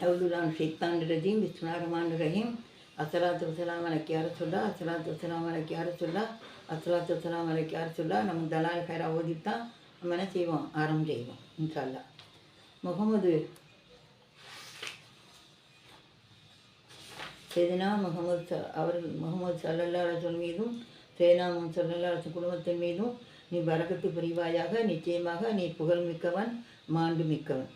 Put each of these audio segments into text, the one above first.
அவுதுலான் ஷைத்தான் ரஜீம் பிஸ்மில்லாஹிர் ரஹீம் அசலாத்து வசலாம் அலைக்கு யார சொல்லா அசலாத்து வசலாம் அலைக்கு யார சொல்லா அசலாத்து வசலாம் அலைக்கு யார சொல்லா நம்ம தலால் ஹைரா ஓதித்தான் நம்ம என்ன செய்வோம் ஆரம்பம் செய்வோம் இன்ஷால்லா அல்லாஹ் முகமது சேதனா முகமது ச அவர்கள் முகமது சல்லல்லா மீதும் சேனா முகமது சல்லல்லா குடும்பத்தின் மீதும் நீ பரகத்து புரிவாயாக நிச்சயமாக நீ புகழ் மிக்கவன் மாண்டு மிக்கவன்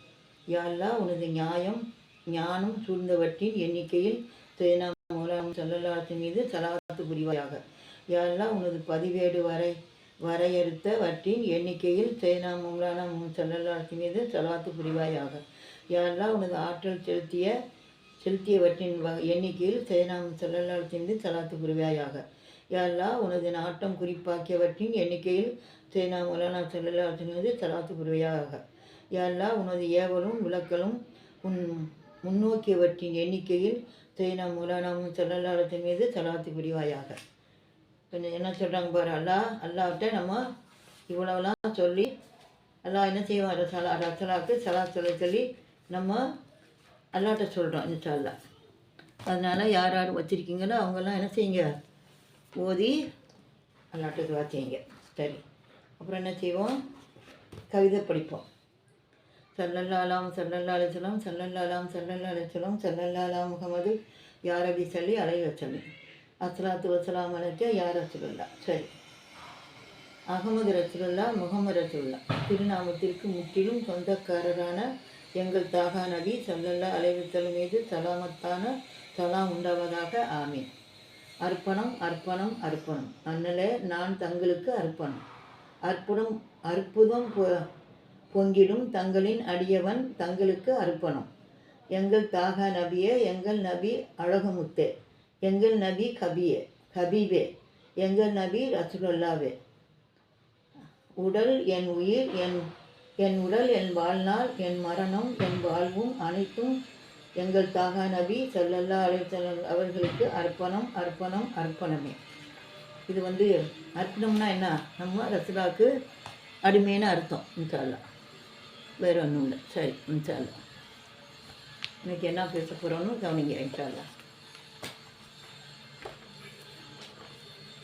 யா அல்லாஹ் உனது நியாயம் ஞானம் சூழ்ந்தவற்றின் எண்ணிக்கையில் சேனா மூலம் சல்லல்லாத்தின் மீது சலாத்து புரிவாயாக. யாரெல்லாம் உனது பதிவேடு வரை வரையறுத்தவற்றின் எண்ணிக்கையில் சேனா மூலானா சல்லல்லாத்தின் மீது சலாத்து புரிவாயாக. யாரெல்லாம் உனது ஆற்றல் செலுத்திய செலுத்தியவற்றின் வ எண்ணிக்கையில் சேனாம் செல்லலால் மீது சலாத்து புரிவாயாக. யாரெல்லாம் உனது நாட்டம் குறிப்பாக்கியவற்றின் எண்ணிக்கையில் சேனா மௌலானா செல்லலால் மீது சலாத்து புரிவாயாக. யாரெல்லாம் உனது ஏவலும் விளக்கலும் உன் முன்னோக்கியவற்றின் எண்ணிக்கையில் சேனா மொலானாவும் செல்லலாலத்தின் மீது சலாத்து பிடிவாயாக. கொஞ்சம் என்ன சொல்கிறாங்க பாரு அல்லாஹ் அல்லாஹ்கிட்ட நம்ம இவ்வளோலாம் சொல்லி அல்லா என்ன செய்வோம் ரசலா ரசலாக்கு சலா சொல்ல சொல்லி நம்ம அல்லாட்ட சொல்கிறோம் இன்ஷா அதனால் யார் யார் வச்சுருக்கீங்களோ அவங்கெல்லாம் என்ன செய்யுங்க? ஓதி அல்லாட்ட துவா செய்யுங்க. சரி. அப்புறம் என்ன செய்வோம்? கவிதை படிப்போம். சல்லல்லாலாம் சல்லல்லா சொல்லாம் சல்லல்லாலாம் சல்லல்லா சொல்லாம் சல்லல்லாலாம் முகமது யாரபி சொல்லி அலை வச்சலி அஸ்லாத்து வசலாம் அலைக்க யார் ரசுல்லா சரி. அகமது ரசுல்லா முகமது ரசுல்லா திருநாமத்திற்கு முற்றிலும் சொந்தக்காரரான எங்கள் தாகா நபி சல்லல்லா அலைவத்தல் மீது சலாமத்தான சலாம் உண்டாவதாக ஆமீன். அர்ப்பணம் அர்ப்பணம் அர்ப்பணம். அண்ணலே நான் தங்களுக்கு அர்ப்பணம். அற்புதம் அற்புதம் பொ- பொங்கிடும் தங்களின் அடியவன் தங்களுக்கு அர்ப்பணம். எங்கள் தாகா நபியே எங்கள் நபி அழகுமுத்தே எங்கள் நபி கபியே கபீபே எங்கள் நபி ரசூலுல்லாவே. உடல் என் உயிர் என் என் உடல் என் வாழ்நாள் என் மரணம் என் வாழ்வும் அனைத்தும் எங்கள் தாகா நபி செல்லல்லா அலைஹி அவர்களுக்கு அர்ப்பணம் அர்ப்பணம் அர்ப்பணமே. இது வந்து அர்ப்பணம்னா என்ன? நம்ம ரசுலாவுக்கு அடிமையான அர்த்தம் இன்ஷால்லா வேறு ஒன்றும் இல்லை சரி இன்ஷால்லா இன்றைக்கி என்ன பேச போகிறோன்னு கவனிங்க இன்ஷால்லா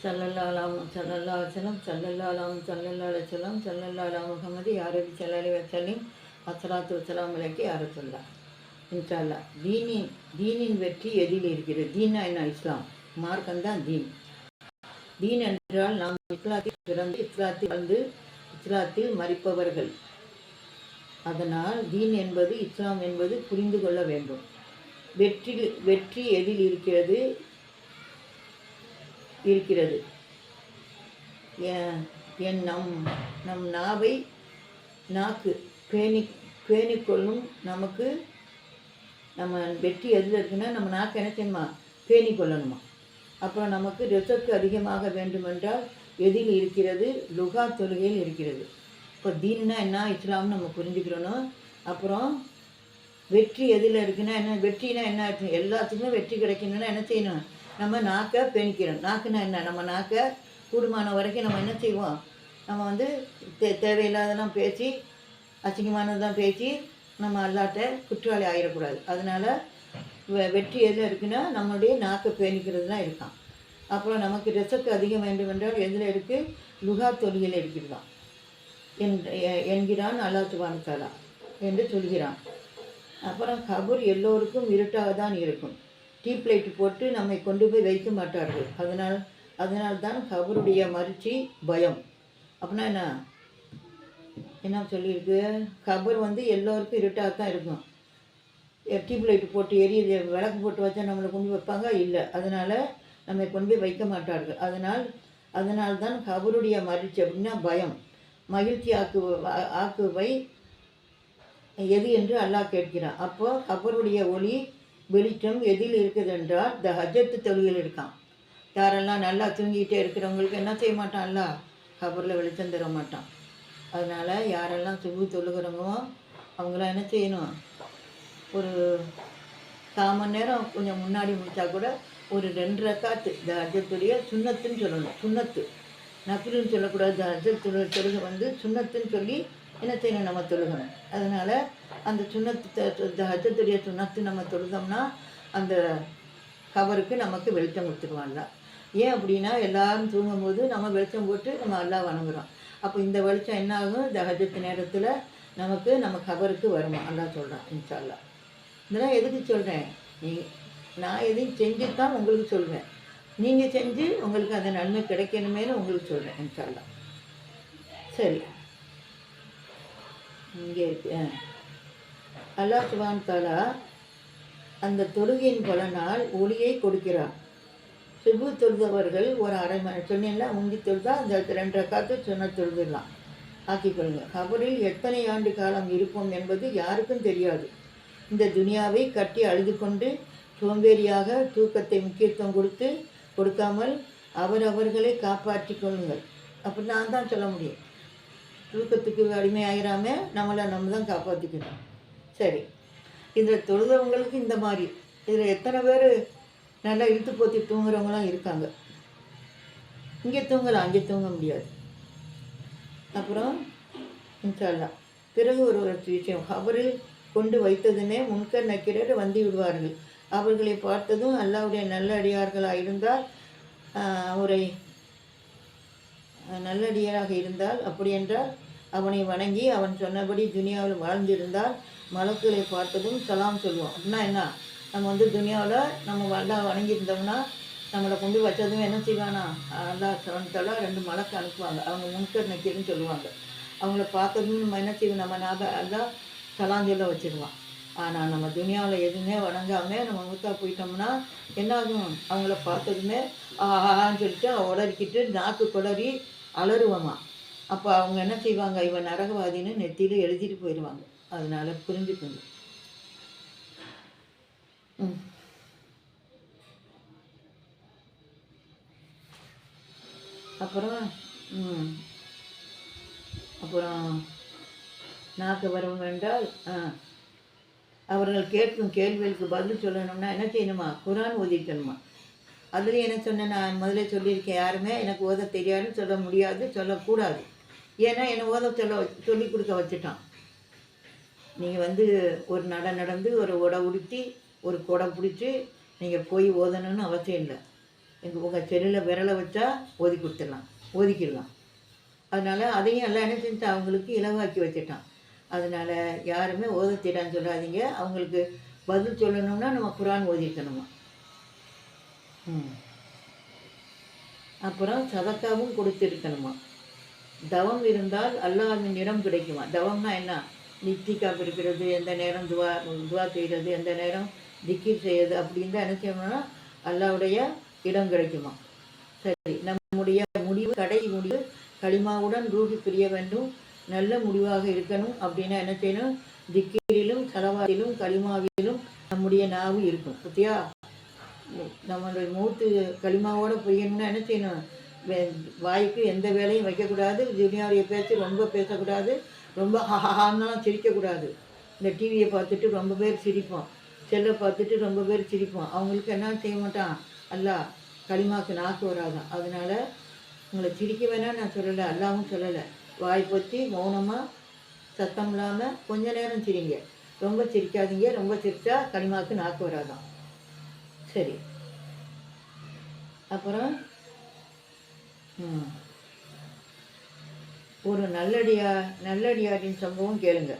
சல்லல்லாலாம் சல்லல்லா அலுவலம் சல்லல்லாலாம் சல்லல்லா அலுவலம் சல்லல்லாலா முகமது யாரபி சல்லி வசலிம் அஸ்லாத்து வசலாம் விளக்கி யார சொல்லா இன்ஷால்லா தீனின் தீனின் வெற்றி எதில் இருக்கிறது? தீனா என்ன? இஸ்லாம். மார்க்கம் தான் தீன். தீன் என்றால் நாம் இஸ்லாத்தில் பிறந்து இஸ்லாத்தில் வந்து இஸ்லாத்தில் மறிப்பவர்கள். அதனால் தீன் என்பது இஸ்லாம் என்பது புரிந்து கொள்ள வேண்டும். வெற்றி வெற்றி எதில் இருக்கிறது? இருக்கிறது. என் என் நம் நம் நாவை நாக்கு பேணி பேணிக்கொள்ளும் நமக்கு நம்ம வெற்றி எதில் இருக்குன்னா நம்ம நாக்கு என்ன செய்யணுமா பேணி கொள்ளணுமா? அப்புறம் நமக்கு ரிசர்ச் அதிகமாக வேண்டுமென்றால் எதில் இருக்கிறது? லுகா தொழுகையில் இருக்கிறது. இப்போ தீன்னா என்ன இஸ்லாம்னு நம்ம புரிஞ்சுக்கிறணும். அப்புறம் வெற்றி எதில் இருக்குன்னா என்ன வெற்றினா என்ன அர்த்தம்? எல்லாத்துக்குமே வெற்றி கிடைக்கணும்னா என்ன செய்யணும்? நம்ம நாக்கை பெணிக்கிறோம் நாக்குனா என்ன? நம்ம நாக்கை கூடுமான வரைக்கும் நம்ம என்ன செய்வோம்? நம்ம வந்து தே தேவையில்லாதெல்லாம் பேசி அசிங்கமானதெல்லாம் பேசி நம்ம அல்லாட்ட குற்றவாளி ஆகிடக்கூடாது அதனால் வெற்றி எதில் இருக்குன்னா நம்மளுடைய நாக்கை பேணிக்கிறது தான் இருக்கான். அப்புறம் நமக்கு ரிசக்கு அதிகம் வேண்டும் என்றால் எதில் இருக்குது லுகா தொழிலில் இருக்கிறது தான் என்கிறான் அல்லா தலா என்று சொல்கிறான். அப்புறம் கபூர் எல்லோருக்கும் இருட்டாக தான் இருக்கும். டீப் லைட் போட்டு நம்மை கொண்டு போய் வைக்க மாட்டார்கள். அதனால் அதனால் தான் கபருடைய மறுச்சி பயம். அப்படின்னா என்ன? என்ன சொல்லியிருக்கு? கபர் வந்து எல்லோருக்கும் இருட்டாக தான் இருக்கும். டியூப் லைட் போட்டு எரிய விளக்கு போட்டு வச்சா நம்மளை கொண்டு வைப்பாங்க? இல்லை. அதனால் நம்மை கொண்டு போய் வைக்க மாட்டார்கள். அதனால் அதனால் தான் கபருடைய மறுச்சி அப்படின்னா பயம். மகிழ்ச்சி ஆக்கு ஆக்குவை எது என்று அல்லாஹ் கேட்கிறான். அப்போ கபருடைய ஒளி வெளிச்சம் எதில் இருக்குது என்றால் த ஹஜத்து தொழுகையில் இருக்கான். யாரெல்லாம் நல்லா தூங்கிட்டே இருக்கிறவங்களுக்கு என்ன செய்ய மாட்டான் அல்லாஹ்? கபரில் வெளிச்சம் தர மாட்டான். அதனால் யாரெல்லாம் சுகு தொழுகிறவங்களோ அவங்களாம் என்ன செய்யணும்? ஒரு கால் மணி நேரம் கொஞ்சம் முன்னாடி முடித்தா கூட ஒரு ரெண்டு ரக்காத்து இந்த ஹஜத்துடைய சுண்ணத்துன்னு சொல்லணும். சுண்ணத்து. நஃபிலுன்னு சொல்லக்கூடாது அஜர் தொழு தொழுக வந்து சுண்ணத்துன்னு சொல்லி என்ன செய்யணும் நம்ம தொழுகணும். அதனால் அந்த சுண்ணத்து ஹஜத்துடைய சுண்ணத்து நம்ம தொழுதோம்னா அந்த கவருக்கு நமக்கு வெளிச்சம் கொடுத்துருவான்ல ஏன் அப்படின்னா எல்லாரும் தூங்கும்போது நம்ம வெளிச்சம் போட்டு நம்ம எல்லாம் வணங்குறோம் அப்போ இந்த வெளிச்சம் என்ன ஆகும்? தகஜத்து நேரத்தில் நமக்கு நம்ம கவருக்கு வருமா? அல்லா சொல்கிறான் இன்ஷால்லா இதெல்லாம் எதுக்கு சொல்கிறேன் நீ நான் எதையும் செஞ்சு தான் உங்களுக்கு சொல்வேன். நீங்கள் செஞ்சு உங்களுக்கு அந்த நன்மை கிடைக்கணுமே உங்களுக்கு சொல்கிறேன் இன்ஷால்லாம் சரி. இங்கே இருக்கு. ஆ. சுபான் தாலா அந்த தொழுகையின் பலனால் ஒளியை கொடுக்கிறார். சுபு தொழுதவர்கள் ஒரு அரை மணி சொன்னீங்களா முந்தி தொழுதா அந்த ரெண்டரை காத்து சொன்ன தொழுதுடலாம். ஆக்கிக்கொள்ளுங்க கபரில் எத்தனை ஆண்டு காலம் இருப்போம் என்பது யாருக்கும் தெரியாது. இந்த துனியாவை கட்டி அழுது கொண்டு சோம்பேறியாக தூக்கத்தை முக்கியத்துவம் கொடுத்து கொடுக்காமல் அவரவர்களை காப்பாற்றி கொள்ளுங்கள். அப்படி நான் தான் சொல்ல முடியும். தூக்கத்துக்கு அடிமையாகிறாம நம்மளை நம்ம தான் காப்பாற்றிக்கணும் சரி. இதில் தொழுதவங்களுக்கு இந்த மாதிரி. இதில் எத்தனை பேர் நல்லா இழுத்து போத்தி தூங்குறவங்களாம் இருக்காங்க. இங்கே தூங்கலாம் அங்கே தூங்க முடியாது. அப்புறம் இன்ஷால்லா பிறகு ஒரு ஒரு விஷயம். கபரில் கொண்டு வைத்ததுமே முன்கர் நக்கிரர் வந்து விடுவார்கள். அவர்களை பார்த்ததும் அல்லாவுடைய நல்ல அடியார்களாக இருந்தால் அவரை நல்லடியாராக இருந்தால் அப்படி என்றால் அவனை வணங்கி அவன் சொன்னபடி துனியாவில் வாழ்ந்திருந்தால் மலக்குகளை பார்த்ததும் சலாம் சொல்லுவோம் அப்படின்னா என்ன? நம்ம வந்து துனியாவில் நம்ம அல்லா வணங்கியிருந்தோம்னா நம்மளை கொண்டு வச்சதும் என்ன செய்வானா? அல்லா சவனத்தால ரெண்டு மலக்கு அனுப்புவாங்க. அவங்க முன்கர் நக்கீர்னு சொல்லுவாங்க. அவங்கள பார்த்ததும் நம்ம என்ன செய்வோம்? நம்ம ஞாபகம் அல்லா சலாம் சொல்ல வச்சிருவான். ஆனால் நம்ம துனியாவில் எதுவுமே வணங்காமல் நம்ம மூத்தா போயிட்டோம்னா என்னாகும்? அவங்கள பார்த்ததுமே ஆஹான்னு சொல்லிட்டு உடறிக்கிட்டு நாக்கு குளறி அலறுவோமா. அப்போ அவங்க என்ன செய்வாங்க? இவன் நரகவாதின்னு நெத்தியில் எழுதிட்டு போயிடுவாங்க. அதனால் புரிஞ்சுக்கோங்க. ம். அப்புறம் ம். அப்புறம் நாக்கு வருவங்க என்றால் ஆ. அவர்கள் கேட்கும் கேள்விகளுக்கு பதில் சொல்லணும்னா என்ன செய்யணுமா? குரான் ஓதிக்கணுமா? அதுலேயும் என்ன சொன்னேன்? நான் முதல்ல சொல்லியிருக்கேன் யாருமே எனக்கு ஓத தெரியாதுன்னு சொல்ல முடியாது சொல்லக்கூடாது. ஏன்னா என்னை ஓத சொல்ல சொல்லி கொடுக்க வச்சுட்டான். நீங்கள் வந்து ஒரு நட நடந்து ஒரு உடை உடுத்தி ஒரு குடை பிடிச்சி நீங்கள் போய் ஓதணும்னு அவசியம் இல்லை. எங்கள் உங்கள் செல்லில் விரலை வச்சா ஓதி கொடுத்துடலாம் ஓதிக்கிடலாம். அதனால் அதையும் எல்லாம் என்ன செஞ்சுட்டு அவங்களுக்கு இலவாக்கி வச்சுட்டான். அதனால் யாருமே ஓத தெரியான்னு சொல்லாதீங்க. அவங்களுக்கு பதில் சொல்லணும்னா நம்ம குரான் ஓதிக்கணுமா ம். அப்புறம் சதக்காவும் கொடுத்துருக்கணுமா? தவம் இருந்தால் அல்லாவின் நிறம் கிடைக்குமா? தவம்னா என்ன? நித்திகா பிடிக்கிறது எந்த நேரம் துவா துவா செய்கிறது எந்த நேரம் திக்கீர் செய்யறது அப்படின்னு தான் செய்யணும்னா அல்லாவுடைய இடம் கிடைக்குமா? சரி நம்முடைய முடிவு கடை முடிவு களிமாவுடன் ரூபி பிரிய வேண்டும். நல்ல முடிவாக இருக்கணும் அப்படின்னா என்ன செய்யணும்? திக்கீரிலும் சலவாரிலும் களிமாவிலும் நம்முடைய நாவு இருக்கும். பத்தியா? நம்மளுடைய மூத்து களிமாவோட பொய்யணும்னா என்ன செய்யணும்? வாய்க்கு எந்த வேலையும் வைக்கக்கூடாது. துனியாவுடைய பேச்சு ரொம்ப பேசக்கூடாது. ரொம்ப ஹஹான்னுலாம் சிரிக்கக்கூடாது. இந்த டிவியை பார்த்துட்டு ரொம்ப பேர் சிரிப்போம். செல்லை பார்த்துட்டு ரொம்ப பேர் சிரிப்போம். அவங்களுக்கு என்ன செய்ய மாட்டான்? அல்லா களிமாக்கு நாக்கு வராதான். அதனால் உங்களை சிரிக்க வேணாம் நான் சொல்லலை. அல்லாவும் சொல்லலை. வாய் பொத்தி மௌனமாக சத்தம் இல்லாமல் கொஞ்ச நேரம் சிரிங்க. ரொம்ப சிரிக்காதீங்க. ரொம்ப சிரித்தா களிமாக்கு நாக்கு வராதான் சரி. அப்புறம் ஒரு நல்லடியா நல்லடியாரின் சம்பவம் கேளுங்க.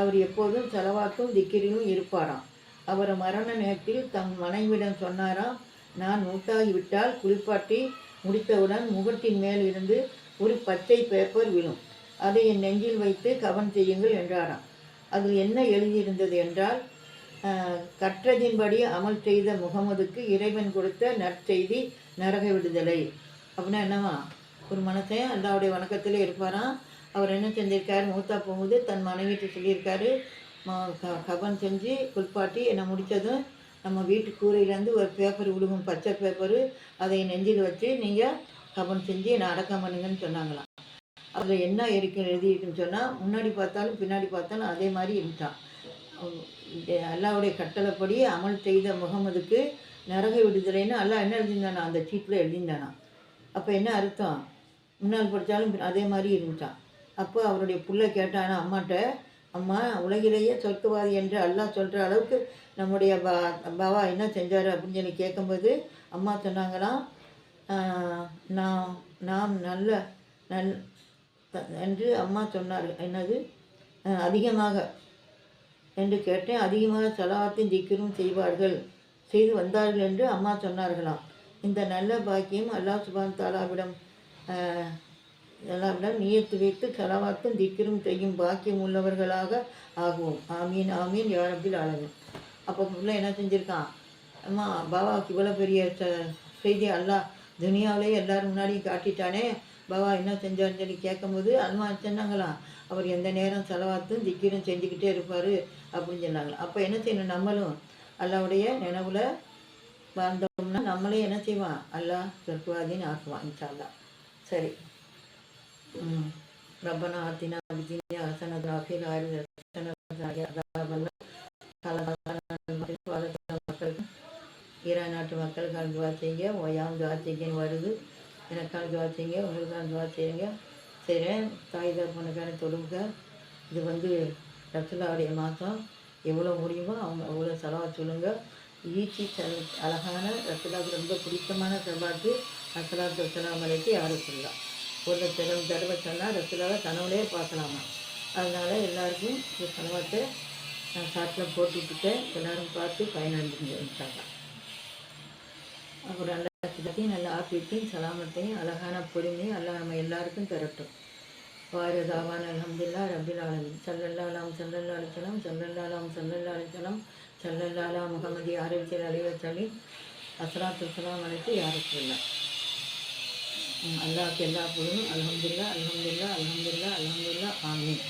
அவர் எப்போதும் செலவாக்கும் திக்கிரியும் இருப்பாராம். அவர் மரண நேரத்தில் தம் மனைவிடம் சொன்னாராம் நான் மூத்தாகிவிட்டால் குளிப்பாட்டி முடித்தவுடன் முகத்தின் மேல் இருந்து ஒரு பச்சை பேப்பர் விழும். அதை என் நெஞ்சில் வைத்து கவன் செய்யுங்கள் என்றாராம். அதில் என்ன எழுதியிருந்தது என்றால் கற்றதின்படி அமல் செய்த முகமதுக்கு இறைவன் கொடுத்த நற்செய்தி நரக விடுதலை. அப்படின்னா என்னவா ஒரு மனசன் அல்லாவுடைய வணக்கத்தில் இருப்பாராம். அவர் என்ன செஞ்சிருக்காரு? மூத்தா போகும்போது தன் மனைவிட்டு சொல்லியிருக்காரு. ம- க- கபன் செஞ்சு குளிப்பாட்டி என்னை முடித்ததும் நம்ம வீட்டு கூரையிலேருந்து ஒரு பேப்பர் விழுகும் பச்சை பேப்பரு அதை நெஞ்சில் வச்சு நீங்கள் கபன் செஞ்சு என்னை அடக்கம் பண்ணுங்கன்னு சொன்னாங்களாம். அதில் என்ன இருக்கு எழுதியிருக்குன்னு சொன்னால் முன்னாடி பார்த்தாலும் பின்னாடி பார்த்தாலும் அதே மாதிரி இருந்துட்டான். அல்லாவுடைய கட்டளைப்படி அமல் செய்த முகமதுக்கு நரக விடுதலைன்னு அல்லா என்ன எழுதியிருந்தானா? அந்த சீட்டில் எழுதியிருந்தானா? அப்போ என்ன அர்த்தம்? முன்னால் படித்தாலும் அதே மாதிரி இருந்துட்டான். அப்போ அவருடைய புள்ள கேட்டானா அம்மாட்ட அம்மா உலகிலேயே சொர்க்கவாதி என்று அல்லாஹ் சொல்கிற அளவுக்கு நம்முடைய பா பாவா என்ன செஞ்சார்? அப்படின்னு சொல்லி கேட்கும்போது அம்மா சொன்னாங்களாம் நான் நாம் நல்ல நல் என்று அம்மா சொன்னார் என்னது? அதிகமாக என்று கேட்டேன். அதிகமாக செலவாத்தையும் ஜிக்கிரும் செய்வார்கள். செய்து வந்தார்கள் என்று அம்மா சொன்னார்களாம். இந்த நல்ல பாக்கியம் அல்லாஹ் சுபான் தாலாவிடம் எல்லாவிடம் நியத்து வைத்து செலவாத்தும் திக்கிரும் செய்யும் பாக்கியம் உள்ளவர்களாக ஆகுவோம். ஆமீன் ஆமீன் யாரப்பில் ஆலமீன். அப்போ பிள்ளை என்ன செஞ்சுருக்கான்? அம்மா பாபாவுக்கு இவ்வளோ பெரிய செய்தி அல்லாஹ் துனியாவிலே எல்லாரும் முன்னாடியும் காட்டிட்டானே? பாபா என்ன செஞ்சார்னு சொல்லி கேட்கும்போது அம்மா சொன்னாங்களாம் அவர் எந்த நேரம் செலவாத்தும் திக்கிரும் செஞ்சுக்கிட்டே இருப்பார் அப்படின்னு சொன்னாங்களாம் அப்போ என்ன செய்யணும்? நம்மளும் அல்லாவுடைய நினைவில் வந்தோம்னா நம்மளே என்ன செய்வான் அல்லாஹ் சொர்க்கவாதின்னு ஆக்குவான் இன்ஷா சரி. ம். ரப்பனா ஆத்தினா விதினியா ஹசனத் ராஃபில் ஆயுத மக்களுக்கு ஈரான் நாட்டு மக்களுக்கான துவா செய்யுங்க. ஓயாம துவா செய்யுங்கன்னு வருது. எனக்கான துவா செய்யுங்க. உங்களுக்கான துவா செய்யுங்க. செய்கிறேன் தாய் தகப்பனுக்கான தொழுங்க இது வந்து ரசுல்லாவுடைய மாதம். எவ்வளோ முடியுமோ அவங்க அவ்வளோ செலவா சொல்லுங்க. ஈச்சி செல் அழகான ரசுலாவுக்கு ரொம்ப பிடித்தமான செலவாட்டு ரசுலாத்து வசலாம் யாரும் சொல்லலாம். ஒரு தடவை தடவை சொன்னால் ரசுலாவை கனவுலே பார்க்கலாமா? அதனால் எல்லாருக்கும் இந்த செலவாத்தை நான் சாட்டில் போட்டுக்கிட்டேன் எல்லோரும் எல்லாரும் பார்த்து பயனடைஞ்சுங்க ஒரு நல்ல சிதத்தையும் நல்ல ஆப்பியத்தையும் சலாமத்தையும் அழகான பொறுமையும் எல்லாம் நம்ம எல்லாருக்கும் தரட்டும். வாரதாவான் அலமதுல்லா ரபில் ஆலமின். சல்லல்லாலாம் சல்லல்லா சல்லல்லாலாம் சல்லல்லா சல்லல்லாலா முகமதி ஆரோக்கியல் அலைவச்சலி அஸ்லாத்து சலாம் அழைத்து யாருக்கு இல்லை அல்லாஹ்க்கு எல்லா பொருளும் அலமதுல்லா அலமதுல்லா அலமதுல்லா அலமதுல்லா ஆமீன்.